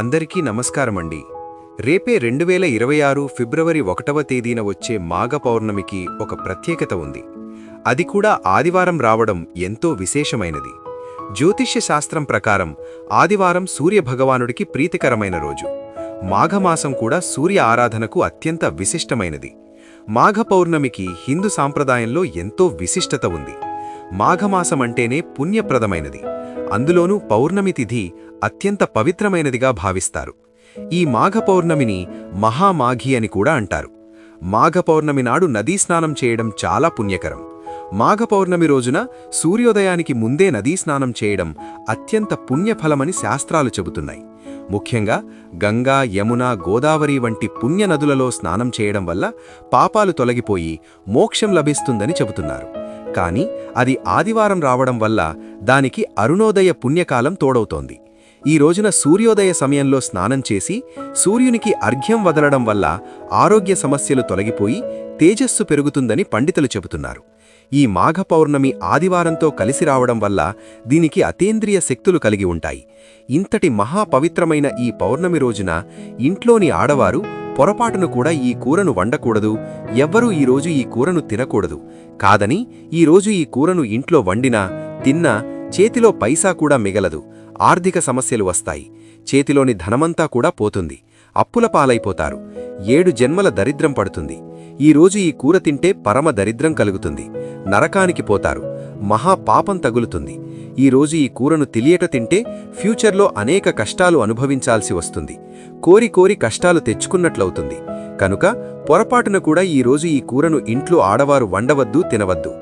అందరికీ నమస్కారమండి. రేపే రెండు వేల ఇరవై ఆరు ఫిబ్రవరి ఒకటవ తేదీన వచ్చే మాఘ పౌర్ణమికి ఒక ప్రత్యేకత ఉంది. అది కూడా ఆదివారం రావడం ఎంతో విశేషమైనది. జ్యోతిష్య శాస్త్రం ప్రకారం ఆదివారం సూర్యభగవానుడికి ప్రీతికరమైన రోజు. మాఘమాసం కూడా సూర్య ఆరాధనకు అత్యంత విశిష్టమైనది. మాఘ పౌర్ణమికి హిందూ సాంప్రదాయంలో ఎంతో విశిష్టత ఉంది. మాఘమాసమంటేనే పుణ్యప్రదమైనది. అందులోనూ పౌర్ణమి తిథి అత్యంత పవిత్రమైనదిగా భావిస్తారు. ఈ మాఘ పౌర్ణమిని మహామాఘి అని కూడా అంటారు. మాఘ పౌర్ణమి నాడు నదీ స్నానం చేయడం చాలా పుణ్యకరం. మాఘ పౌర్ణమి రోజున సూర్యోదయానికి ముందే నదీ స్నానం చేయడం అత్యంత పుణ్యఫలమని శాస్త్రాలు చెబుతున్నాయి. ముఖ్యంగా గంగా యమున గోదావరి వంటి పుణ్య నదులలో స్నానం చేయడం వల్ల పాపాలు తొలగిపోయి మోక్షం లభిస్తుందని చెబుతున్నారు. కాని అది ఆదివారం రావడం వల్ల దానికి అరుణోదయ పుణ్యకాలం తోడవుతోంది. ఈ రోజున సూర్యోదయ సమయంలో స్నానం చేసి సూర్యునికి అర్ఘ్యం వదలడం వల్ల ఆరోగ్య సమస్యలు తొలగిపోయి తేజస్సు పెరుగుతుందని పండితులు చెబుతున్నారు. ఈ మాఘ పౌర్ణమి ఆదివారంతో కలిసి రావడం వల్ల దీనికి అతేంద్రియ శక్తులు కలిగి ఉంటాయి. ఇంతటి మహాపవిత్రమైన ఈ పౌర్ణమి రోజున ఇంట్లోని ఆడవారు పొరపాటును కూడా ఈ కూరను వండకూడదు. ఎవ్వరూ ఈరోజు ఈ కూరను తినకూడదు. కాదని ఈరోజు ఈ కూరను ఇంట్లో వండినా తిన్నా చేతిలో పైసా కూడా మిగలదు. ఆర్థిక సమస్యలు వస్తాయి. చేతిలోని ధనమంతా కూడా పోతుంది. అప్పుల పాలైపోతారు. ఏడు జన్మల దరిద్రం పడుతుంది. ఈరోజు ఈ కూర తింటే పరమ దరిద్రం కలుగుతుంది. నరకానికి పోతారు. మహా పాపం తగులుతుంది. ఈరోజు ఈ కూరను తెలియట తింటే ఫ్యూచర్లో అనేక కష్టాలు అనుభవించాల్సి వస్తుంది. కోరి కోరి కష్టాలు తెచ్చుకున్నట్లవుతుంది. కనుక పొరపాటున కూడా ఈరోజు ఈ కూరను ఇంట్లో ఆడవారు వండవద్దు తినవద్దు.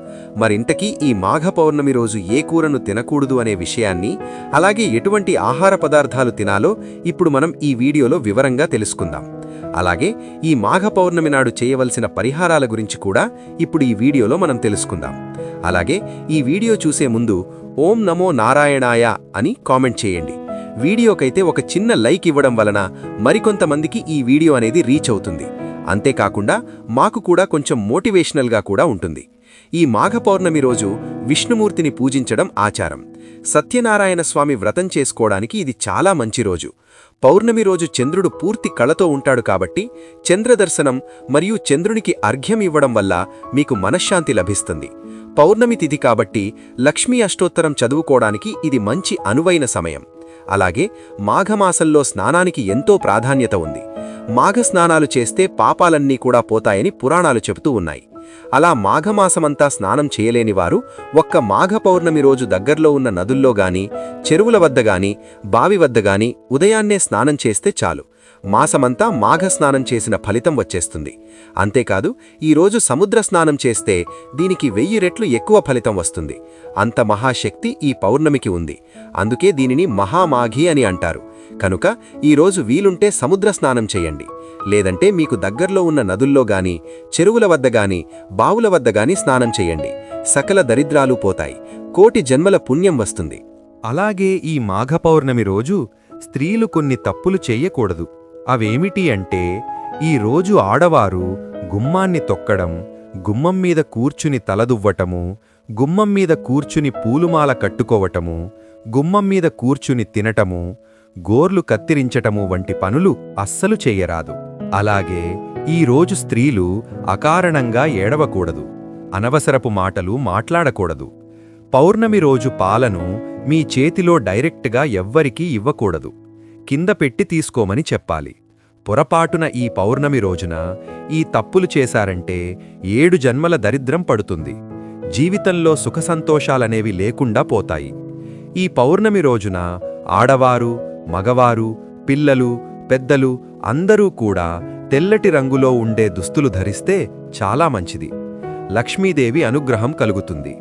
మరింతకీ ఈ మాఘ పౌర్ణమి రోజు ఏ కూరను తినకూడదు అనే విషయాన్ని అలాగే ఎటువంటి ఆహార పదార్థాలు తినాలో ఇప్పుడు మనం ఈ వీడియోలో వివరంగా తెలుసుకుందాం. అలాగే ఈ మాఘ పౌర్ణమి నాడు చేయవలసిన పరిహారాల గురించి కూడా ఇప్పుడు ఈ వీడియోలో మనం తెలుసుకుందాం. అలాగే ఈ వీడియో చూసే ముందు ఓం నమో నారాయణాయ అని కామెంట్ చేయండి. వీడియోకైతే ఒక చిన్న లైక్ ఇవ్వడం వలన మరికొంతమందికి ఈ వీడియో అనేది రీచ్ అవుతుంది. అంతేకాకుండా మాకు కూడా కొంచెం మోటివేషనల్గా కూడా ఉంటుంది. ఈ మాఘ పౌర్ణమి రోజు విష్ణుమూర్తిని పూజించడం ఆచారం. సత్యనారాయణ స్వామి వ్రతం చేసుకోవడానికి ఇది చాలా మంచి రోజు. పౌర్ణమి రోజు చంద్రుడు పూర్తి కళతో ఉంటాడు కాబట్టి చంద్రదర్శనం మరియు చంద్రునికి అర్ఘ్యం ఇవ్వడం వల్ల మీకు మనశ్శాంతి లభిస్తుంది. పౌర్ణమి తిథి కాబట్టి లక్ష్మీ అష్టోత్తరం చదువుకోవడానికి ఇది మంచి అనువైన సమయం. అలాగే మాఘమాసంలో స్నానానికి ఎంతో ప్రాధాన్యత ఉంది. మాఘ స్నానాలు చేస్తే పాపాలన్నీ కూడా పోతాయని పురాణాలు చెబుతూ ఉన్నాయి. అలా మాఘమాసమంతా స్నానం చేయలేని వారు ఒక్క మాఘ పౌర్ణమి రోజు దగ్గర్లో ఉన్న నదుల్లో గాని చెరువుల వద్ద గాని బావి వద్ద గాని ఉదయాన్నే స్నానం చేస్తే చాలు. మాసమంతా మాఘ స్నానం చేసిన ఫలితం వచ్చేస్తుంది. అంతేకాదు ఈరోజు సముద్ర స్నానం చేస్తే దీనికి వెయ్యి రెట్లు ఎక్కువ ఫలితం వస్తుంది. అంత మహాశక్తి ఈ పౌర్ణమికి ఉంది. అందుకే దీనిని మహామాఘి అని అంటారు. కనుక ఈరోజు వీలుంటే సముద్ర స్నానం చేయండి. లేదంటే మీకు దగ్గర్లో ఉన్న నదుల్లో గాని చెరువుల వద్ద గాని బావుల వద్ద గాని స్నానం చేయండి. సకల దరిద్రాలు పోతాయి. కోటి జన్మల పుణ్యం వస్తుంది. అలాగే ఈ మాఘ పౌర్ణమి రోజు స్త్రీలు కొన్ని తప్పులు చేయకూడదు. అవేమిటి అంటే ఈ రోజు ఆడవారు గుమ్మాన్ని తొక్కడం గుమ్మం మీద కూర్చుని తలదువ్వటము గుమ్మం మీద కూర్చుని పూలుమాల కట్టుకోవటము గుమ్మం మీద కూర్చుని తినటము గోర్లు కత్తిరించటము వంటి పనులు అస్సలు చెయ్యరాదు. అలాగే ఈ రోజు స్త్రీలు అకారణంగా ఏడవకూడదు. అనవసరపు మాటలు మాట్లాడకూడదు. పౌర్ణమి రోజు పాలను మీ చేతిలో డైరెక్ట్గా ఎవ్వరికీ ఇవ్వకూడదు. కింద పెట్టి తీసుకోమని చెప్పాలి. పొరపాటున ఈ పౌర్ణమి రోజున ఈ తప్పులు చేశారంటే ఏడు జన్మల దరిద్రం పడుతుంది. జీవితంలో సుఖసంతోషాలనేవి లేకుండా పోతాయి. ఈ పౌర్ణమి రోజున ఆడవారు మగవారు పిల్లలు పెద్దలు అందరూ కూడా తెల్లటి రంగులో ఉండే దుస్తులు ధరిస్తే చాలా మంచిది. లక్ష్మీదేవి అనుగ్రహం కలుగుతుంది.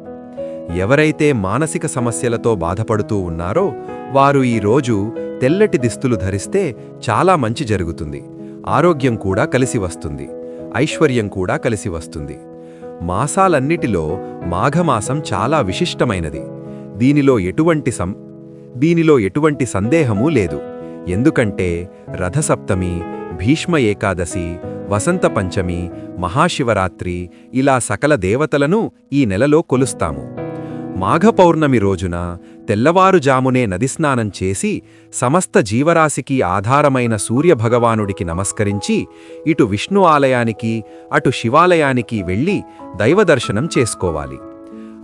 ఎవరైతే మానసిక సమస్యలతో బాధపడుతూ ఉన్నారో వారు ఈ రోజు తెల్లటి దిస్తులు ధరిస్తే చాలా మంచి జరుగుతుంది. ఆరోగ్యం కూడా కలిసి వస్తుంది. ఐశ్వర్యం కూడా కలిసి వస్తుంది. మాసాలన్నిటిలో మాఘమాసం చాలా విశిష్టమైనది. దీనిలో ఎటువంటి సం దీనిలో ఎటువంటి సందేహమూ లేదు. ఎందుకంటే రథసప్తమి భీష్మ ఏకాదశి వసంత పంచమి మహాశివరాత్రి ఇలా సకల దేవతలను ఈ నెలలో కొలుస్తాము. మాఘ పౌర్ణమి రోజున తెల్లవారుజామునే నదిస్నానం చేసి సమస్త జీవరాశికి ఆధారమైన సూర్యభగవానుడికి నమస్కరించి ఇటు విష్ణు ఆలయానికి అటు శివాలయానికి వెళ్ళి దైవదర్శనం చేసుకోవాలి.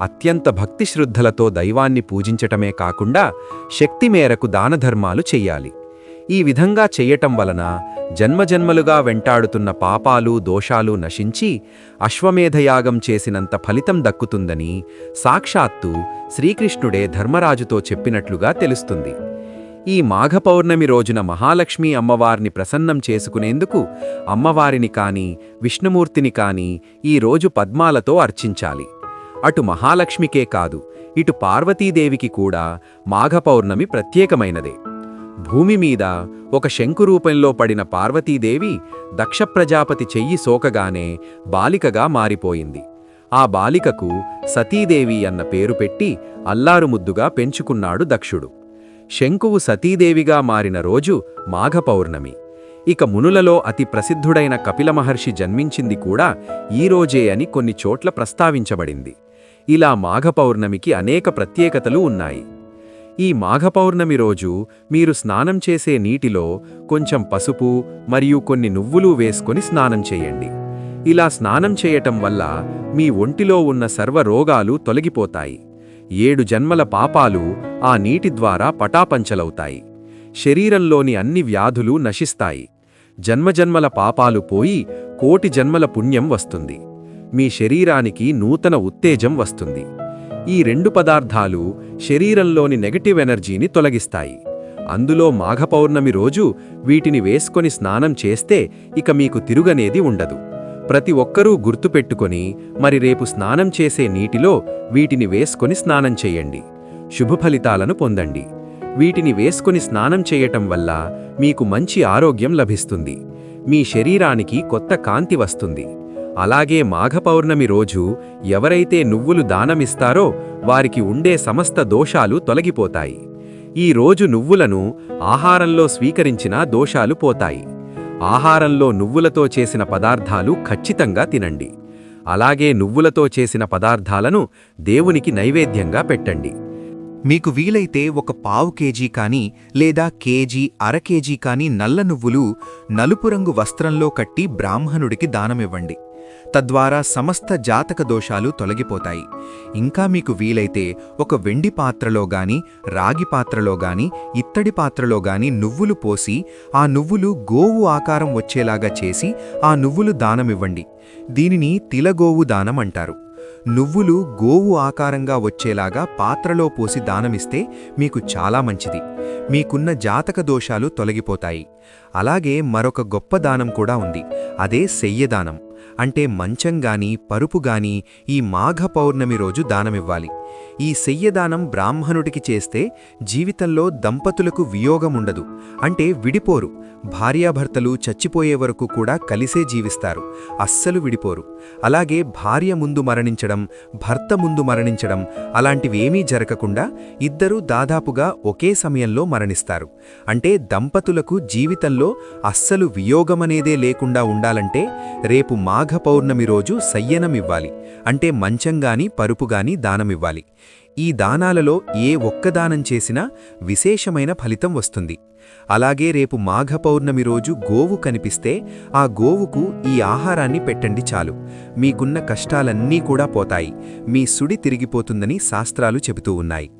అత్యంత భక్తిశ్రద్ధలతో దైవాన్ని పూజించటమే కాకుండా శక్తి మేరకు దానధర్మాలు చెయ్యాలి ఈ విధంగా చెయ్యటం వలన జన్మజన్మలుగా వెంటాడుతున్న పాపాలు దోషాలు నశించి అశ్వమేధయాగం చేసినంత ఫలితం దక్కుతుందని సాక్షాత్తు శ్రీకృష్ణుడే ధర్మరాజుతో చెప్పినట్లుగా తెలుస్తుంది. ఈ మాఘ పౌర్ణమి రోజున మహాలక్ష్మీ అమ్మవారిని ప్రసన్నం చేసుకునేందుకు అమ్మవారిని కాని విష్ణుమూర్తిని కాని ఈ రోజు పద్మాలతో అర్చించాలి. అటు మహాలక్ష్మికే కాదు ఇటు పార్వతీదేవికి కూడా మాఘ పౌర్ణమి ప్రత్యేకమైనదే. భూమి మీద ఒక శంకు రూపంలో పడిన పార్వతీదేవి దక్ష ప్రజాపతి చెయ్యి సోకగానే బాలికగా మారిపోయింది. ఆ బాలికకు సతీదేవి అన్న పేరు పెట్టి అల్లారుముద్దుగా పెంచుకున్నాడు దక్షుడు. శంకువు సతీదేవిగా మారిన రోజు మాఘ పౌర్ణమి ఇక మునులలో అతి ప్రసిద్ధుడైన కపిల మహర్షి జన్మించింది కూడా ఈ రోజే అని కొన్ని చోట్ల ప్రస్తావించబడింది. ఇలా మాఘ పౌర్ణమికి అనేక ప్రత్యేకతలు ఉన్నాయి. ఈ మాఘపౌర్ణమి రోజు మీరు స్నానం చేసే నీటిలో కొంచెం పసుపు మరియు కొన్ని నువ్వులు వేసుకొని స్నానం చేయండి. ఇలా స్నానం చేయటం వల్ల మీ ఒంటిలో ఉన్న సర్వ రోగాలు తొలగిపోతాయి. ఏడు జన్మల పాపాలు ఆ నీటి ద్వారా పటాపంచలవుతాయి. శరీరంలోని అన్ని వ్యాధులు నశిస్తాయి. జన్మజన్మల పాపాలు పోయి కోటి జన్మల పుణ్యం వస్తుంది. మీ శరీరానికి నూతన ఉత్తేజం వస్తుంది. ఈ రెండు పదార్థాలు శరీరంలోని నెగటివ్ ఎనర్జీని తొలగిస్తాయి. అందులో మాఘ పౌర్ణమి రోజు వీటిని వేసుకొని స్నానం చేస్తే ఇక మీకు తిరుగనేది ఉండదు. ప్రతి ఒక్కరూ గుర్తుపెట్టుకొని మరి రేపు స్నానం చేసే నీటిలో వీటిని వేసుకొని స్నానం చేయండి. శుభ ఫలితాలను పొందండి. వీటిని వేసుకొని స్నానం చేయటం వల్ల మీకు మంచి ఆరోగ్యం లభిస్తుంది. మీ శరీరానికి కొత్త కాంతి వస్తుంది. అలాగే మాఘపౌర్ణమి రోజు ఎవరైతే నువ్వులు దానమిస్తారో వారికి ఉండే సమస్త దోషాలు తొలగిపోతాయి. ఈ రోజు నువ్వులను ఆహారంలో స్వీకరించినా దోషాలు పోతాయి. ఆహారంలో నువ్వులతో చేసిన పదార్థాలు ఖచ్చితంగా తినండి. అలాగే నువ్వులతో చేసిన పదార్థాలను దేవునికి నైవేద్యంగా పెట్టండి. మీకు వీలైతే ఒక పావు కేజీ కానీ లేదా కేజీ అర కేజీ కానీ నల్ల నువ్వులు నలుపు రంగు వస్త్రంలో కట్టి బ్రాహ్మణుడికి దానమివ్వండి. తద్వారా సమస్త జాతక దోషాలు తొలగిపోతాయి. ఇంకా మీకు వీలైతే ఒక వెండి పాత్రలో గాని రాగి పాత్రలో గాని ఇత్తడి పాత్రలో గాని నువ్వులు పోసి ఆ నువ్వులు గోవు ఆకారం వచ్చేలాగా చేసి ఆ నువ్వులు దానమివ్వండి. దీనిని తిలగోవు దానం అంటారు. నువ్వులు గోవు ఆకారంగా వచ్చేలాగా పాత్రలో పోసి దానమిస్తే మీకు చాలా మంచిది. మీకున్న జాతక దోషాలు తొలగిపోతాయి. అలాగే మరొక గొప్ప దానం కూడా ఉంది. అదే శయ్యదానం అంటే మంచం గాని పరుపు గాని ఈ మాఘ పౌర్ణమి రోజు దానమివ్వాలి. ఈ శయ్యదానం బ్రాహ్మణుడికి చేస్తే జీవితంలో దంపతులకు వియోగముండదు. అంటే విడిపోరు. భార్యాభర్తలు చచ్చిపోయే వరకు కూడా కలిసే జీవిస్తారు. అస్సలు విడిపోరు. అలాగే భార్య ముందు మరణించడం భర్త ముందు మరణించడం అలాంటివేమీ జరగకుండా ఇద్దరూ దాదాపుగా ఒకే సమయంలో మరణిస్తారు. అంటే దంపతులకు జీవితంలో అస్సలు వియోగమనేదే లేకుండా ఉండాలంటే రేపు మాఘ పౌర్ణమి రోజు సయ్యనమివ్వాలి అంటే మంచంగాని పరుపుగాని దానమివ్వాలి. ఈ దానాలలో ఏ ఒక్క దానం చేసినా విశేషమైన ఫలితం వస్తుంది. అలాగే రేపు మాఘ పౌర్ణమి రోజు గోవు కనిపిస్తే ఆ గోవుకు ఈ ఆహారాన్ని పెట్టండి చాలు. మీకున్న కష్టాలన్నీ కూడా పోతాయి. మీ సుడి తిరిగిపోతుందని శాస్త్రాలు చెబుతూ ఉన్నాయి.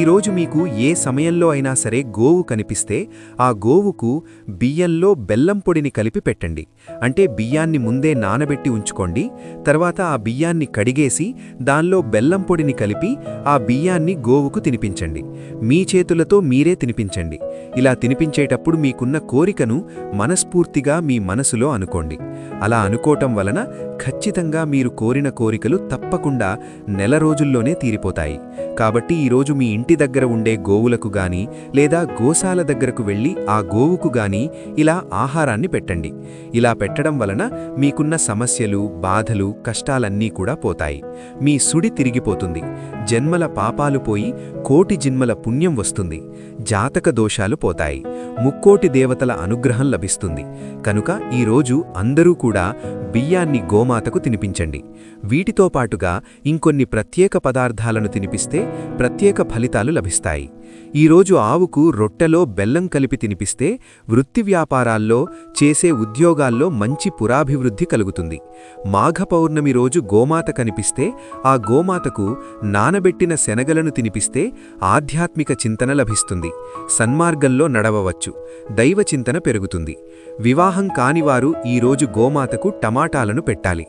ఈరోజు మీకు ఏ సమయంలో అయినా సరే గోవు కనిపిస్తే ఆ గోవుకు బియ్యంలో బెల్లం పొడిని కలిపి పెట్టండి. అంటే బియ్యాన్ని ముందే నానబెట్టి ఉంచుకోండి. తర్వాత ఆ బియ్యాన్ని కడిగేసి దానిలో బెల్లం పొడిని కలిపి ఆ బియ్యాన్ని గోవుకు తినిపించండి. మీ చేతులతో మీరే తినిపించండి. ఇలా తినిపించేటప్పుడు మీకున్న కోరికను మనస్ఫూర్తిగా మీ మనసులో అనుకోండి. అలా అనుకోవటం వలన ఖచ్చితంగా మీరు కోరిన కోరికలు తప్పకుండా నెల రోజుల్లోనే తీరిపోతాయి. కాబట్టి ఈరోజు మీ ఇంటి దగ్గర ఉండే గోవులకు గాని లేదా గోశాల దగ్గరకు వెళ్ళి ఆ గోవుకు గాని ఇలా ఆహారాన్ని పెట్టండి. ఇలా పెట్టడం వలన మీకున్న సమస్యలు బాధలు కష్టాలన్నీ కూడా పోతాయి. మీ సుడి తిరిగిపోతుంది. జన్మల పాపాలు పోయి కోటి జన్మల పుణ్యం వస్తుంది. జాతక దోషాలు పోతాయి. ముక్కోటి దేవతల అనుగ్రహం లభిస్తుంది. కనుక ఈరోజు అందరూ కూడా బియ్యాన్ని గోమాతకు తినిపించండి. వీటితో పాటుగా ఇంకొన్ని ప్రత్యేక పదార్థాలను తినిపిస్తే ప్రత్యేక ఫలితాలు లభిస్తాయి. ఈరోజు ఆవుకు రొట్టెలో బెల్లం కలిపి తినిపిస్తే వృత్తి వ్యాపారాల్లో చేసే ఉద్యోగాల్లో మంచి పురాభివృద్ధి కలుగుతుంది. మాఘ పౌర్ణమి రోజు గోమాత కనిపిస్తే ఆ గోమాతకు నానబెట్టిన శనగలను తినిపిస్తే ఆధ్యాత్మిక చింతన లభిస్తుంది. సన్మార్గంలో నడవవచ్చు. దైవ చింతన పెరుగుతుంది. వివాహం కానివారు ఈరోజు గోమాతకు టమాటాలను పెట్టాలి.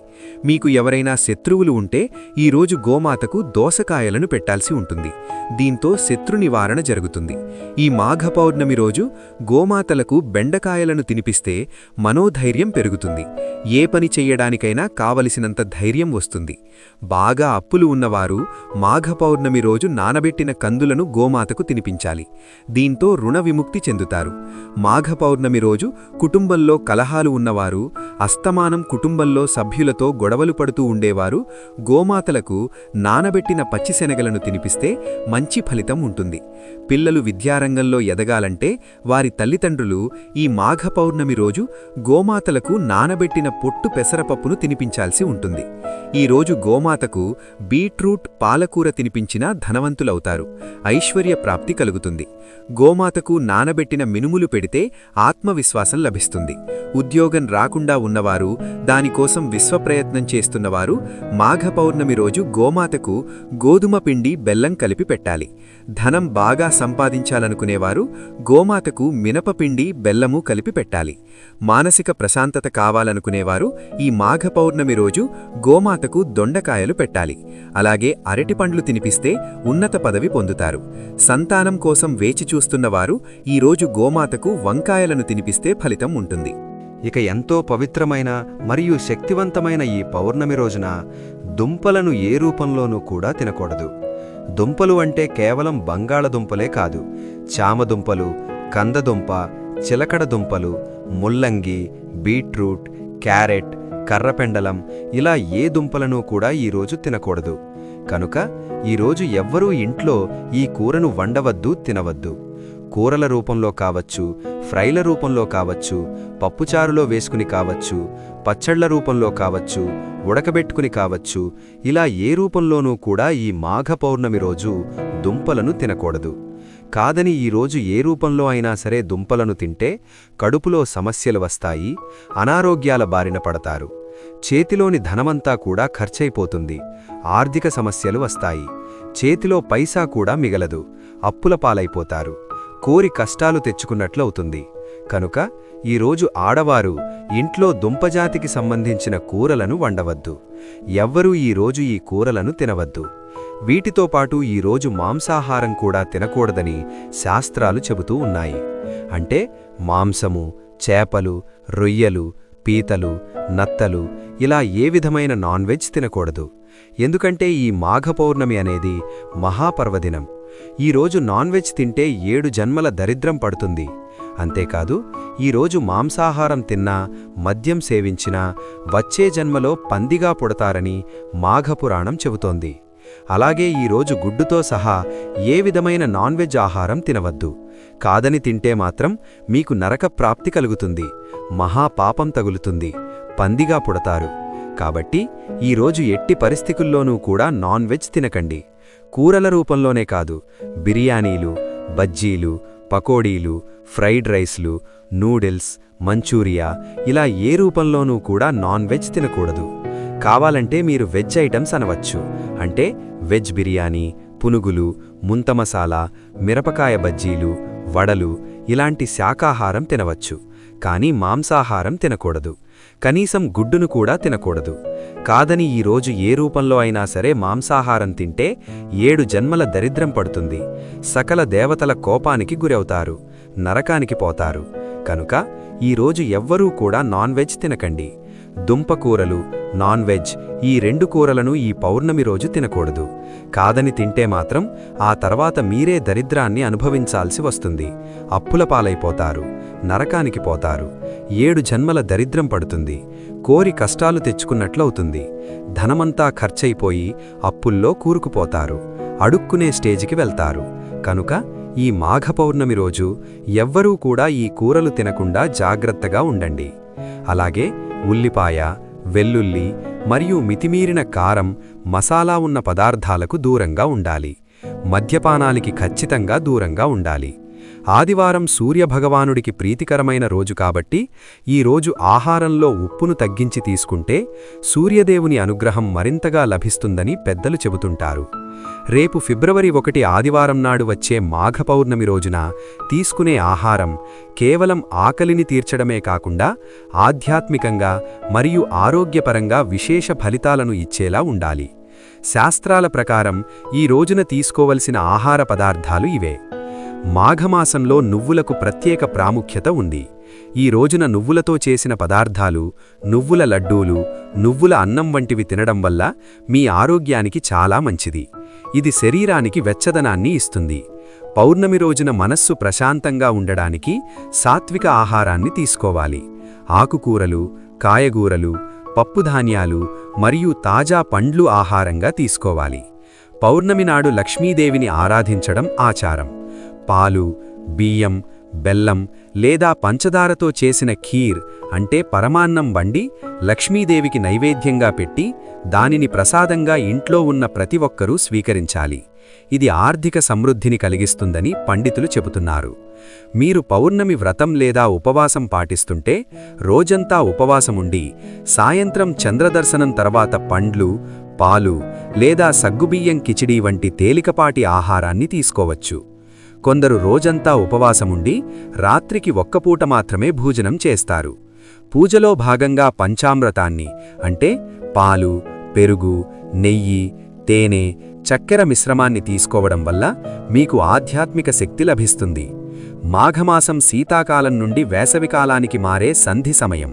మీకు ఎవరైనా శత్రువులు ఉంటే ఈరోజు గోమాతకు దోసకాయలను పెట్టాల్సి ఉంటుంది. దీంతో శత్రు నివారణ జరుగుతుంది. ఈ మాఘ పౌర్ణమి రోజు గోమాతలకు బెండకాయలను తినిపిస్తే మనోధైర్యం పెరుగుతుంది. ఏ పని చెయ్యడానికైనా కావలసినంత ధైర్యం వస్తుంది. బాగా అప్పులు ఉన్నవారు మాఘ పౌర్ణమి రోజు నానబెట్టిన కందులను గోమాతకు తినిపించాలి. దీంతో రుణ విముక్తి చెందుతారు. మాఘ పౌర్ణమి రోజు కుటుంబంలో కలహాలు ఉన్నవారు అస్తమానం కుటుంబంలో సభ్యులతో గొడవలు పడుతూ ఉండేవారు గోమాతలకు నానబెట్టిన పచ్చిశెనగలను తినిపిస్తే మంచి ఫలితం ఉంటుంది. పిల్లలు విద్యారంగంలో ఎదగాలంటే వారి తల్లిదండ్రులు ఈ మాఘ పౌర్ణమి రోజు గోమాతలకు నానబెట్టిన పొట్టు పెసరపప్పును తినిపించాల్సి ఉంటుంది. ఈ రోజు గోమాతకు బీట్రూట్ పాలకూర తినిపించినా ధనవంతులవుతారు. ఐశ్వర్య ప్రాప్తి కలుగుతుంది. గోమాతకు నానబెట్టిన మినుములు పెడితే ఆత్మవిశ్వాసం లభిస్తుంది. ఉద్యోగం రాకుండా ఉన్నవారు దానికోసం విశ్వప్రయత్నం చేస్తున్నవారు మాఘ పౌర్ణమి రోజు గోమాతకు గోధుమ పిండి బెల్లం కలిపి పెట్టాలి. ధనం బాగా సంపాదించాలనుకునేవారు గోమాతకు మినపపిండి బెల్లము కలిపి పెట్టాలి. మానసిక ప్రశాంతత కావాలనుకునేవారు ఈ మాఘ పౌర్ణమి రోజు గోమాతకు దొండకాయలు పెట్టాలి. అలాగే అరటిపండ్లు తినిపిస్తే ఉన్నత పదవి పొందుతారు. సంతానం కోసం వేచి చూస్తున్నవారు ఈరోజు గోమాతకు వంకాయలను తినిపిస్తే ఫలితం ఉంటుంది. ఇక ఎంతో పవిత్రమైన మరియు శక్తివంతమైన ఈ పౌర్ణమి రోజున దుంపలను ఏ రూపంలోనూ కూడా తినకూడదు. దుంపలు అంటే కేవలం బంగాళదుంపలే కాదు. చామదుంపలు కందదుంప చిలకడ దుంపలు ముల్లంగి బీట్రూట్ క్యారెట్ కర్రపెండలం ఇలా ఏ దుంపలను కూడా ఈరోజు తినకూడదు. కనుక ఈరోజు ఎవ్వరూ ఇంట్లో ఈ కూరను వండవద్దు తినవద్దు. కూరల రూపంలో కావచ్చు ఫ్రైల రూపంలో కావచ్చు పప్పుచారులో వేసుకుని కావచ్చు పచ్చళ్ళ రూపంలో కావచ్చు ఉడకబెట్టుకుని కావచ్చు ఇలా ఏ రూపంలోనూ కూడా ఈ మాఘ పౌర్ణమి రోజు దుంపలను తినకూడదు. కాదని ఈరోజు ఏ రూపంలో అయినా సరే దుంపలను తింటే కడుపులో సమస్యలు వస్తాయి అనారోగ్యాల బారిన పడతారు. చేతిలోని ధనమంతా కూడా ఖర్చయిపోతుంది ఆర్థిక సమస్యలు వస్తాయి. చేతిలో పైసా కూడా మిగలదు అప్పుల పాలైపోతారు. కోరి కష్టాలు తెచ్చుకున్నట్లవుతుంది. కనుక ఈరోజు ఆడవారు ఇంట్లో దుంపజాతికి సంబంధించిన కూరలను వండవద్దు. ఎవ్వరూ ఈరోజు ఈ కూరలను తినవద్దు. వీటితో పాటు ఈరోజు మాంసాహారం కూడా తినకూడదని శాస్త్రాలు చెబుతూ ఉన్నాయి. అంటే మాంసము చేపలు రొయ్యలు పీతలు నత్తలు ఇలా ఏ విధమైన నాన్ వెజ్ తినకూడదు. ఎందుకంటే ఈ మాఘ పౌర్ణమి అనేది మహాపర్వదినం. ఈరోజు నాన్ వెజ్ తింటే ఏడు జన్మల దరిద్రం పడుతుంది. అంతేకాదు ఈరోజు మాంసాహారం తిన్నా మద్యం సేవించినా వచ్చే జన్మలో పందిగా పుడతారని మాఘపురాణం చెబుతోంది. అలాగే ఈరోజు గుడ్డుతో సహా ఏ విధమైన నాన్ వెజ్ ఆహారం తినవద్దు. కాదని తింటే మాత్రం మీకు నరక ప్రాప్తి కలుగుతుంది. మహాపాపం తగులుతుంది. పందిగా పుడతారు. కాబట్టి ఈరోజు ఎట్టి పరిస్థితుల్లోనూ కూడా నాన్ వెజ్ తినకండి. కూరల రూపంలోనే కాదు బిర్యానీలు బజ్జీలు పకోడీలు ఫ్రైడ్ రైస్లు నూడిల్స్ మంచూరియా ఇలా ఏ రూపంలోనూ కూడా నాన్ వెజ్ తినకూడదు. కావాలంటే మీరు వెజ్ ఐటమ్స్ అనవచ్చు. అంటే వెజ్ బిర్యానీ పునుగులు ముంత మసాలా మిరపకాయ బజ్జీలు వడలు ఇలాంటి శాకాహారం తినవచ్చు. కానీ మాంసాహారం తినకూడదు. కనీసం గుడ్డును కూడా తినకూడదు. కాదని ఈరోజు ఏ రూపంలో అయినా సరే మాంసాహారం తింటే ఏడు జన్మల దరిద్రం పడుతుంది. సకల దేవతల కోపానికి గురవుతారు. నరకానికి పోతారు. కనుక ఈరోజు ఎవ్వరూ కూడా నాన్ వెజ్ తినకండి. దుంపకూరలు నాన్ వెజ్ ఈ రెండు కూరలను ఈ పౌర్ణమి రోజు తినకూడదు. కాదని తింటే మాత్రం ఆ తర్వాత మీరే దరిద్రాన్ని అనుభవించాల్సి వస్తుంది. అప్పుల పాలైపోతారు. నరకానికి పోతారు. ఏడు జన్మల దరిద్రం పడుతుంది. కోరి కష్టాలు తెచ్చుకున్నట్లవుతుంది. ధనమంతా ఖర్చయిపోయి అప్పుల్లో కూరుకుపోతారు. అడుక్కునే స్టేజికి వెళ్తారు. కనుక ఈ మాఘ పౌర్ణమి రోజు ఎవ్వరూ కూడా ఈ కూరలు తినకుండా జాగ్రత్తగా ఉండండి. అలాగే ఉల్లిపాయ వెల్లుల్లి మరియు మితిమీరిన కారం మసాలా ఉన్న పదార్థాలకు దూరంగా ఉండాలి. మద్యపానానికి ఖచ్చితంగా దూరంగా ఉండాలి. ఆదివారం సూర్యభగవానుడికి ప్రీతికరమైన రోజు కాబట్టి ఈ రోజు ఆహారంలో ఉప్పును తగ్గించి తీసుకుంటే సూర్యదేవుని అనుగ్రహం మరింతగా లభిస్తుందని పెద్దలు చెబుతుంటారు. రేపు ఫిబ్రవరి ఒకటి ఆదివారం నాడు వచ్చే మాఘ పౌర్ణమి రోజున తీసుకునే ఆహారం కేవలం ఆకలిని తీర్చడమే కాకుండా ఆధ్యాత్మికంగా మరియు ఆరోగ్యపరంగా విశేష ఫలితాలను ఇచ్చేలా ఉండాలి. శాస్త్రాల ప్రకారం ఈ రోజున తీసుకోవలసిన ఆహార పదార్థాలు ఇవే. మాఘమాసంలో నువ్వులకు ప్రత్యేక ప్రాముఖ్యత ఉంది. ఈ రోజున నువ్వులతో చేసిన పదార్థాలు నువ్వుల లడ్డూలు నువ్వుల అన్నం వంటివి తినడం వల్ల మీ ఆరోగ్యానికి చాలా మంచిది. ఇది శరీరానికి వెచ్చదనాన్ని ఇస్తుంది. పౌర్ణమి రోజున మనస్సు ప్రశాంతంగా ఉండడానికి సాత్విక ఆహారాన్ని తీసుకోవాలి. ఆకుకూరలు కాయగూరలు పప్పుధాన్యాలు మరియు తాజా పండ్లు ఆహారంగా తీసుకోవాలి. పౌర్ణమి నాడు లక్ష్మీదేవిని ఆరాధించడం ఆచారం. పాలు బియ్యం బెల్లం లేదా పంచదారతో చేసిన ఖీర్ అంటే పరమాన్నం వండి లక్ష్మీదేవికి నైవేద్యంగా పెట్టి దానిని ప్రసాదంగా ఇంట్లో ఉన్న ప్రతి ఒక్కరూ స్వీకరించాలి. ఇది ఆర్థిక సమృద్ధిని కలిగిస్తుందని పండితులు చెబుతున్నారు. మీరు పౌర్ణమి వ్రతం లేదా ఉపవాసం పాటిస్తుంటే రోజంతా ఉపవాసముండి సాయంత్రం చంద్రదర్శనం తర్వాత పండ్లు పాలు లేదా సగ్గుబియ్యం కిచిడీ వంటి తేలికపాటి ఆహారాన్ని తీసుకోవచ్చు. కొందరు రోజంతా ఉపవాసముండి రాత్రికి ఒక్కపూట మాత్రమే భోజనం చేస్తారు. పూజలో భాగంగా పంచామృతాన్ని అంటే పాలు పెరుగు నెయ్యి తేనె చక్కెర మిశ్రమాన్ని తీసుకోవడం వల్ల మీకు ఆధ్యాత్మిక శక్తి లభిస్తుంది. మాఘమాసం శీతాకాలం నుండి వేసవికాలానికి మారే సంధి సమయం.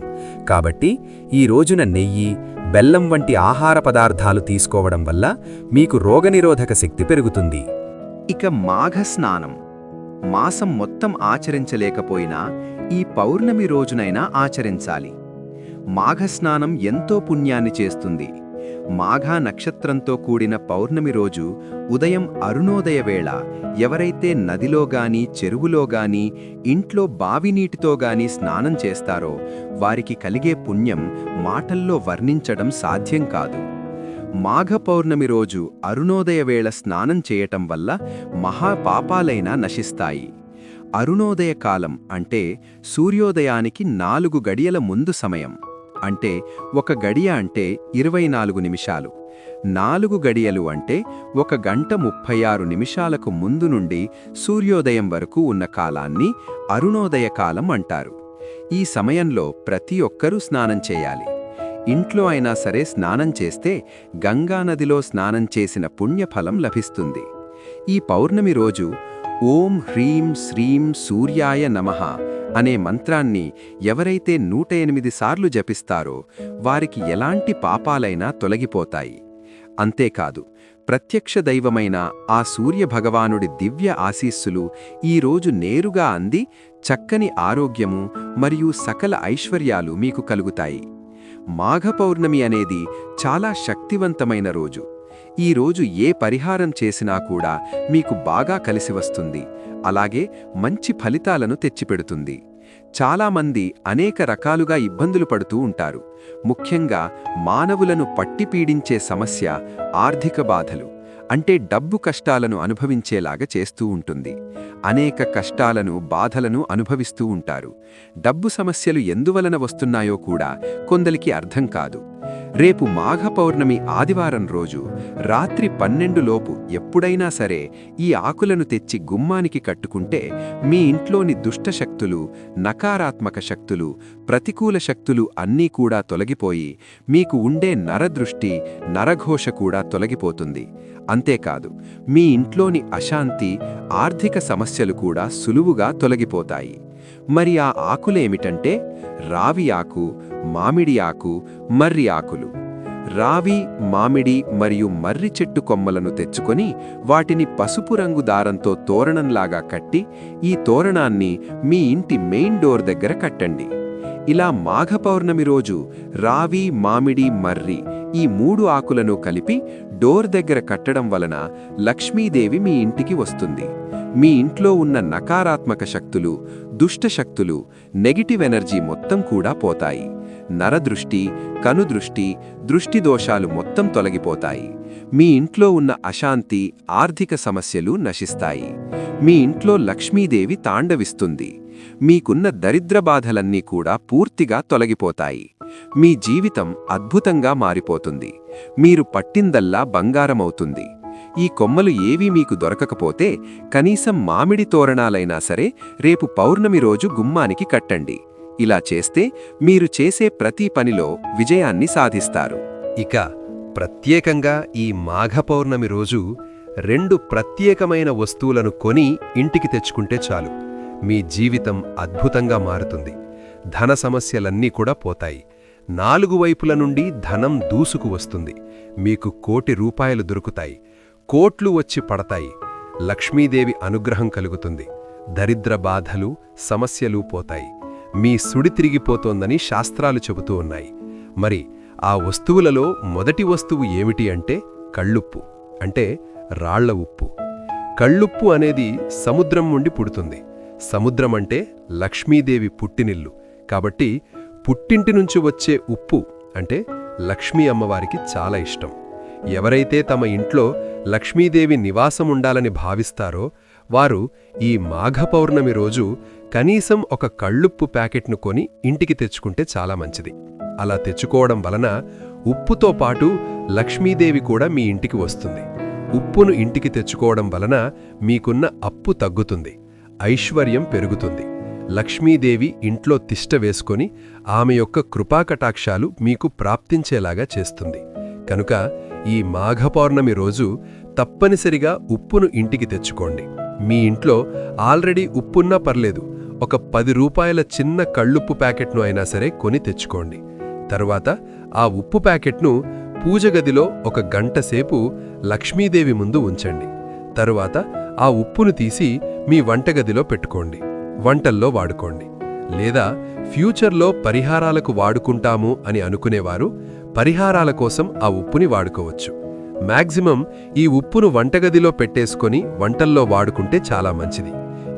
కాబట్టి ఈ రోజున నెయ్యి బెల్లం వంటి ఆహార పదార్థాలు తీసుకోవడం వల్ల మీకు రోగనిరోధక శక్తి పెరుగుతుంది. ఇక మాఘ స్నానం మాసం మొత్తం ఆచరించలేకపోయినా ఈ పౌర్ణమి రోజునైనా ఆచరించాలి. మాఘస్నానం ఎంతో పుణ్యాన్ని చేస్తుంది. మాఘా నక్షత్రంతో కూడిన పౌర్ణమి రోజు ఉదయం అరుణోదయ వేళ ఎవరైతే నదిలో గాని చెరువులో గాని ఇంట్లో బావినీటితో గాని స్నానం చేస్తారో వారికి కలిగే పుణ్యం మాటల్లో వర్ణించడం సాధ్యం కాదు. మాఘ పౌర్ణమి రోజు అరుణోదయ వేళ స్నానం చేయటం వల్ల మహాపాపాలైనా నశిస్తాయి. అరుణోదయ కాలం అంటే సూర్యోదయానికి నాలుగు గడియల ముందు సమయం. అంటే ఒక గడియ అంటే ఇరవై నాలుగు నిమిషాలు. నాలుగు గడియలు అంటే ఒక గంట ముప్పై ఆరు నిమిషాలకు ముందు నుండి సూర్యోదయం వరకు ఉన్న కాలాన్ని అరుణోదయ కాలం అంటారు. ఈ సమయంలో ప్రతి ఒక్కరూ స్నానం చేయాలి. ఇంట్లో అయినా సరే స్నానం చేస్తే గంగానదిలో స్నానం చేసిన పుణ్యఫలం లభిస్తుంది. ఈ పౌర్ణమి రోజు ఓం హ్రీం శ్రీం సూర్యాయ నమః అనే మంత్రాన్ని ఎవరైతే నూట ఎనిమిది సార్లు జపిస్తారో వారికి ఎలాంటి పాపాలైనా తొలగిపోతాయి. అంతేకాదు ప్రత్యక్ష దైవమైన ఆ సూర్య భగవానుడి దివ్య ఆశీస్సులు ఈరోజు నేరుగా అంది చక్కని ఆరోగ్యము మరియు సకల ఐశ్వర్యాలు మీకు కలుగుతాయి. మాఘ పౌర్ణమి అనేది చాలా శక్తివంతమైన రోజు. ఈ రోజు ఏ పరిహారం చేసినా కూడా మీకు బాగా కలిసి వస్తుంది. అలాగే మంచి ఫలితాలను తెచ్చిపెడుతుంది. చాలామంది అనేక రకాలుగా ఇబ్బందులు పడుతూ ఉంటారు. ముఖ్యంగా మానవులను పట్టి పీడించే సమస్య ఆర్థిక బాధలు. అంటే డబ్బు కష్టాలను అనుభవించేలాగా చేస్తూ ఉంటుంది. అనేక కష్టాలను బాధలను అనుభవిస్తూ ఉంటారు. డబ్బు సమస్యలు ఎందువలన వస్తున్నాయో కూడా కొందరికి అర్థం కాదు. రేపు మాఘ పౌర్ణమి ఆదివారం రోజు రాత్రి పన్నెండులోపు ఎప్పుడైనా సరే ఈ ఆకులను తెచ్చి గుమ్మానికి కట్టుకుంటే మీ ఇంట్లోని దుష్టశక్తులు నకారాత్మక శక్తులు ప్రతికూల శక్తులు అన్నీ కూడా తొలగిపోయి మీకు ఉండే నరదృష్టి నరఘోష కూడా తొలగిపోతుంది. అంతేకాదు మీ ఇంట్లోని అశాంతి ఆర్థిక సమస్యలు కూడా సులువుగా తొలగిపోతాయి. మరి ఆ ఆకులేమిటంటే రావి ఆకు మామిడి ఆకు మర్రి ఆకులు. రావి మామిడి మరియు మర్రి చెట్టు కొమ్మలను తెచ్చుకొని వాటిని పసుపు రంగు దారంతో తోరణంలాగా కట్టి ఈ తోరణాన్ని మీ ఇంటి మెయిన్ డోర్ దగ్గర కట్టండి. ఇలా మాఘ పౌర్ణమి రోజు రావి మామిడి మర్రి ఈ మూడు ఆకులను కలిపి డోర్ దగ్గర కట్టడం వలన లక్ష్మీదేవి మీ ఇంటికి వస్తుంది. మీ ఇంట్లో ఉన్న నకారాత్మక శక్తులు దుష్ట శక్తులు నెగిటివ్ ఎనర్జీ మొత్తం కూడా పోతాయి. నరదృష్టి కనుదృష్టి దృష్టి దోషాలు మొత్తం తొలగిపోతాయి. మీ ఇంట్లో ఉన్న అశాంతి ఆర్థిక సమస్యలు నశిస్తాయి. మీ ఇంట్లో లక్ష్మీదేవి తాండవిస్తుంది. మీకున్న దరిద్ర బాధలన్నీ కూడా పూర్తిగా తొలగిపోతాయి. మీ జీవితం అద్భుతంగా మారిపోతుంది. మీరు పట్టిందల్లా బంగారమవుతుంది. ఈ కొమ్మలు ఏవీ మీకు దొరకకపోతే కనీసం మామిడి తోరణాలైనా సరే రేపు పౌర్ణమి రోజు గుమ్మానికి కట్టండి. ఇలా చేస్తే మీరు చేసే ప్రతి పనిలో విజయాన్ని సాధిస్తారు. ఇక ప్రత్యేకంగా ఈ మాఘ పౌర్ణమి రోజు రెండు ప్రత్యేకమైన వస్తువులను కొని ఇంటికి తెచ్చుకుంటే చాలు. మీ జీవితం అద్భుతంగా మారుతుంది. ధన సమస్యలన్నీ కూడా పోతాయి. నాలుగు వైపుల నుండి ధనం దూసుకు వస్తుంది. మీకు కోటి రూపాయలు దొరుకుతాయి. కోట్లు వచ్చి పడతాయి. లక్ష్మీదేవి అనుగ్రహం కలుగుతుంది. దరిద్ర బాధలు సమస్యలు పోతాయి. మీ సుడి తిరిగిపోతోందని శాస్త్రాలు చెబుతూ ఉన్నాయి. మరి ఆ వస్తువులలో మొదటి వస్తువు ఏమిటి అంటే కళ్ళుప్పు. అంటే రాళ్ళ ఉప్పు. కళ్ళుప్పు అనేది సముద్రం నుండి పుడుతుంది. సముద్రం అంటే లక్ష్మీదేవి పుట్టినిల్లు. కాబట్టి పుట్టింటి నుంచి వచ్చే ఉప్పు అంటే లక్ష్మీ అమ్మవారికి చాలా ఇష్టం. ఎవరైతే తమ ఇంట్లో లక్ష్మీదేవి నివాసముండాలని భావిస్తారో వారు ఈ మాఘ పౌర్ణమి రోజు కనీసం ఒక కళ్ళుప్పు ప్యాకెట్ను కొని ఇంటికి తెచ్చుకుంటే చాలా మంచిది. అలా తెచ్చుకోవడం వలన ఉప్పుతో పాటు లక్ష్మీదేవి కూడా మీ ఇంటికి వస్తుంది. ఉప్పును ఇంటికి తెచ్చుకోవడం వలన మీకున్న అప్పు తగ్గుతుంది. ఐశ్వర్యం పెరుగుతుంది. లక్ష్మీదేవి ఇంట్లో తిష్ట వేసుకొని ఆమె యొక్క కృపాకటాక్షాలు మీకు ప్రాప్తించేలాగా చేస్తుంది. కనుక ఈ మాఘపౌర్ణమి రోజు తప్పనిసరిగా ఉప్పును ఇంటికి తెచ్చుకోండి. మీ ఇంట్లో ఆల్రెడీ ఉప్పున్నా పర్లేదు ఒక పది రూపాయల చిన్న కళ్ళుప్పు ప్యాకెట్ను అయినా సరే కొని తెచ్చుకోండి. తరువాత ఆ ఉప్పు ప్యాకెట్ను పూజగదిలో ఒక గంట సేపు లక్ష్మీదేవి ముందు ఉంచండి. తరువాత ఆ ఉప్పును తీసి మీ వంటగదిలో పెట్టుకోండి వంటల్లో వాడుకోండి. లేదా ఫ్యూచర్లో పరిహారాలకు వాడుకుంటాము అని అనుకునేవారు పరిహారాల కోసం ఆ ఉప్పుని వాడుకోవచ్చు. మ్యాక్సిమం ఈ ఉప్పును వంటగదిలో పెట్టేసుకొని వంటల్లో వాడుకుంటే చాలా మంచిది.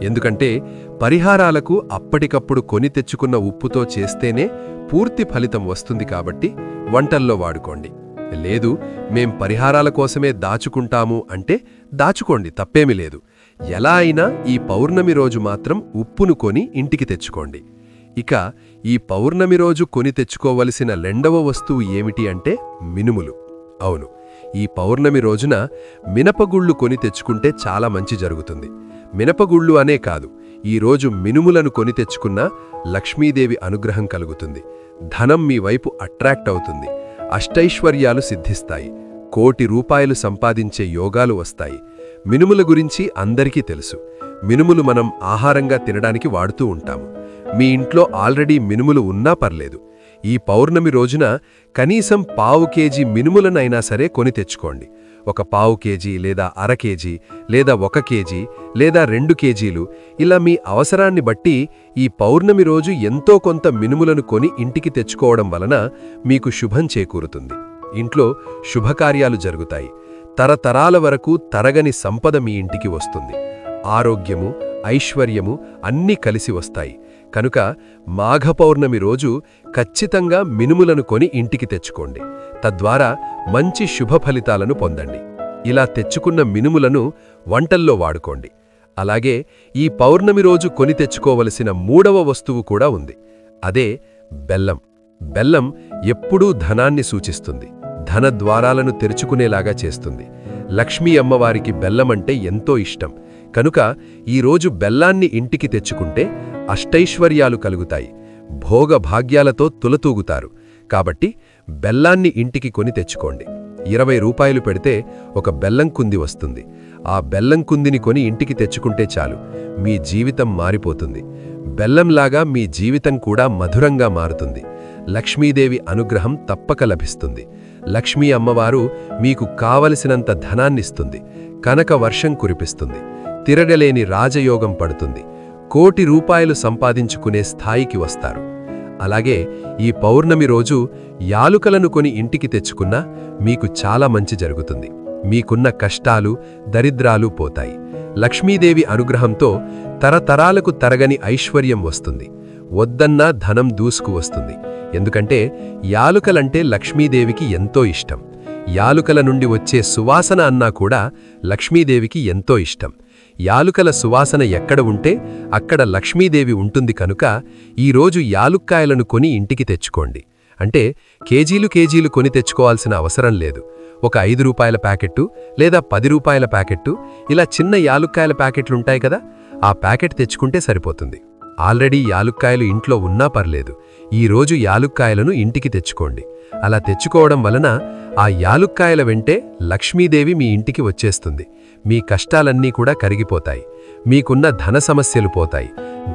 ఎందుకంటే పరిహారాలకు అప్పటికప్పుడు కొని తెచ్చుకున్న ఉప్పుతో చేస్తేనే పూర్తి ఫలితం వస్తుంది కాబట్టి వంటల్లో వాడుకోండి. లేదు మేం పరిహారాల కోసమే దాచుకుంటాము అంటే దాచుకోండి తప్పేమీ లేదు. ఎలా అయినా ఈ పౌర్ణమి రోజు మాత్రం ఉప్పును కొని ఇంటికి తెచ్చుకోండి. ఇక ఈ పౌర్ణమి రోజు కొని తెచ్చుకోవలసిన రెండవ వస్తువు ఏమిటి అంటే మినుములు. అవును ఈ పౌర్ణమి రోజున మినపగుళ్ళు కొని తెచ్చుకుంటే చాలా మంచి జరుగుతుంది. మినపగుళ్ళు అనే కాదు ఈ రోజు మినుములను కొని తెచ్చుకున్నా లక్ష్మీదేవి అనుగ్రహం కలుగుతుంది. ధనం మీ వైపు అట్రాక్ట్ అవుతుంది. అష్టైశ్వర్యాలు సిద్ధిస్తాయి. కోటి రూపాయలు సంపాదించే యోగాలు వస్తాయి. మినుముల గురించి అందరికీ తెలుసు. మినుములు మనం ఆహారంగా తినడానికి వాడుతూ ఉంటాము. మీ ఇంట్లో ఆల్రెడీ మినుములు ఉన్నా పర్లేదు. ఈ పౌర్ణమి రోజున కనీసం పావు కేజీ మినుములనైనా సరే కొని తెచ్చుకోండి. ఒక పావు కేజీ లేదా అర కేజీ లేదా ఒక కేజీ లేదా రెండు కేజీలు ఇలా మీ అవసరాన్ని బట్టి ఈ పౌర్ణమి రోజు ఎంతో కొంత మినుములను కొని ఇంటికి తెచ్చుకోవడం వలన మీకు శుభం చేకూరుతుంది. ఇంట్లో శుభకార్యాలు జరుగుతాయి. తరతరాల వరకు తరగని సంపద మీ ఇంటికి వస్తుంది. ఆరోగ్యము ఐశ్వర్యము అన్నీ కలిసి వస్తాయి. కనుక మాఘ పౌర్ణమి రోజు ఖచ్చితంగా మినుములను కొని ఇంటికి తెచ్చుకోండి. తద్వారా మంచి శుభ ఫలితాలను పొందండి. ఇలా తెచ్చుకున్న మినుములను వంటల్లో వాడుకోండి. అలాగే ఈ పౌర్ణమి రోజు కొని తెచ్చుకోవలసిన మూడవ వస్తువు కూడా ఉంది. అదే బెల్లం. బెల్లం ఎప్పుడూ ధనాన్ని సూచిస్తుంది. ధన ద్వారాలను తెరుచుకునేలాగా చేస్తుంది. లక్ష్మీ అమ్మవారికి బెల్లమంటే ఎంతో ఇష్టం. కనుక ఈరోజు బెల్లాన్ని ఇంటికి తెచ్చుకుంటే అష్టైశ్వర్యాలు కలుగుతాయి. భోగ భాగ్యాలతో తులతూగుతారు. కాబట్టి బెల్లాన్ని ఇంటికి కొని తెచ్చుకోండి. ఇరవై రూపాయలు పెడితే ఒక బెల్లం కుంది వస్తుంది. ఆ బెల్లం కుందిని కొని ఇంటికి తెచ్చుకుంటే చాలు. మీ జీవితం మారిపోతుంది. బెల్లంలాగా మీ జీవితం కూడా మధురంగా మారుతుంది. లక్ష్మీదేవి అనుగ్రహం తప్పక లభిస్తుంది. లక్ష్మీ అమ్మవారు మీకు కావలసినంత ధనాన్నిస్తుంది. కనక వర్షం కురిపిస్తుంది. తిరగలేని రాజయోగం పడుతుంది. కోటి రూపాయలు సంపాదించుకునే స్థాయికి వస్తారు. అలాగే ఈ పౌర్ణమి రోజు యాలుకలను కొని ఇంటికి తెచ్చుకున్నా మీకు చాలా మంచి జరుగుతుంది. మీకున్న కష్టాలు దరిద్రాలు పోతాయి. లక్ష్మీదేవి అనుగ్రహంతో తరతరాలకు తరగని ఐశ్వర్యం వస్తుంది. వద్దన్నా ధనం దూసుకు వస్తుంది. ఎందుకంటే యాలుకలంటే లక్ష్మీదేవికి ఎంతో ఇష్టం. యాలుకల నుండి వచ్చే సువాసన అన్నా కూడా లక్ష్మీదేవికి ఎంతో ఇష్టం. యాలుకల సువాసన ఎక్కడ ఉంటే అక్కడ లక్ష్మీదేవి ఉంటుంది కనుక ఈరోజు యాలుక్కాయలను కొని ఇంటికి తెచ్చుకోండి. అంటే కేజీలు కేజీలు కొని తెచ్చుకోవాల్సిన అవసరం లేదు. ఒక ఐదు రూపాయల ప్యాకెట్టు లేదా పది రూపాయల ప్యాకెట్టు ఇలా చిన్న యాలుక్కాయల ప్యాకెట్లుంటాయి కదా ఆ ప్యాకెట్ తెచ్చుకుంటే సరిపోతుంది. ఆల్రెడీ యాలుక్కాయలు ఇంట్లో ఉన్నా పర్లేదు. ఈరోజు యాలుక్కాయలను ఇంటికి తెచ్చుకోండి. అలా తెచ్చుకోవడం వలన ఆ యాలుక్కాయల వెంటే లక్ష్మీదేవి మీ ఇంటికి వచ్చేస్తుంది. మీ కష్టాలన్నీ కూడా కరిగిపోతాయి. మీకున్న ధన సమస్యలు పోతాయి.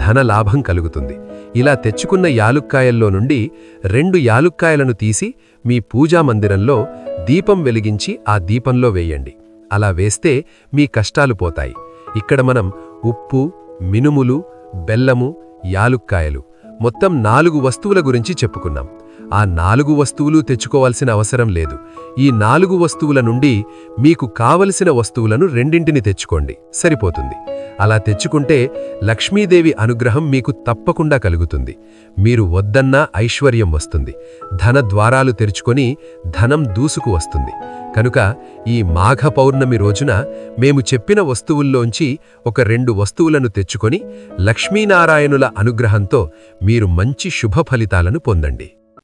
ధన లాభం కలుగుతుంది. ఇలా తెచ్చుకున్న యాలుక్కాయల్లో నుండి రెండు యాలుక్కాయలను తీసి మీ పూజా మందిరంలో దీపం వెలిగించి ఆ దీపంలో వేయండి. అలా వేస్తే మీ కష్టాలు పోతాయి. ఇక్కడ మనం ఉప్పు మినుములు బెల్లము యాలుక్కాయలు మొత్తం నాలుగు వస్తువుల గురించి చెప్పుకున్నాం. ఆ నాలుగు వస్తువులు తెచ్చుకోవాల్సిన అవసరం లేదు. ఈ నాలుగు వస్తువుల నుండి మీకు కావలసిన వస్తువులను రెండింటిని తెచ్చుకోండి. సరిపోతుంది. అలా తెచ్చుకుంటే లక్ష్మీదేవి అనుగ్రహం మీకు తప్పకుండా కలుగుతుంది. మీరు వద్దన్నా ఐశ్వర్యం వస్తుంది. ధన ద్వారాలు తెరుచుకొని ధనం దూసుకు వస్తుంది. కనుక ఈ మాఘ పౌర్ణమి రోజున మేము చెప్పిన వస్తువుల్లోంచి ఒక రెండు వస్తువులను తెచ్చుకొని లక్ష్మీనారాయణుల అనుగ్రహంతో మీరు మంచి శుభ ఫలితాలను పొందండి.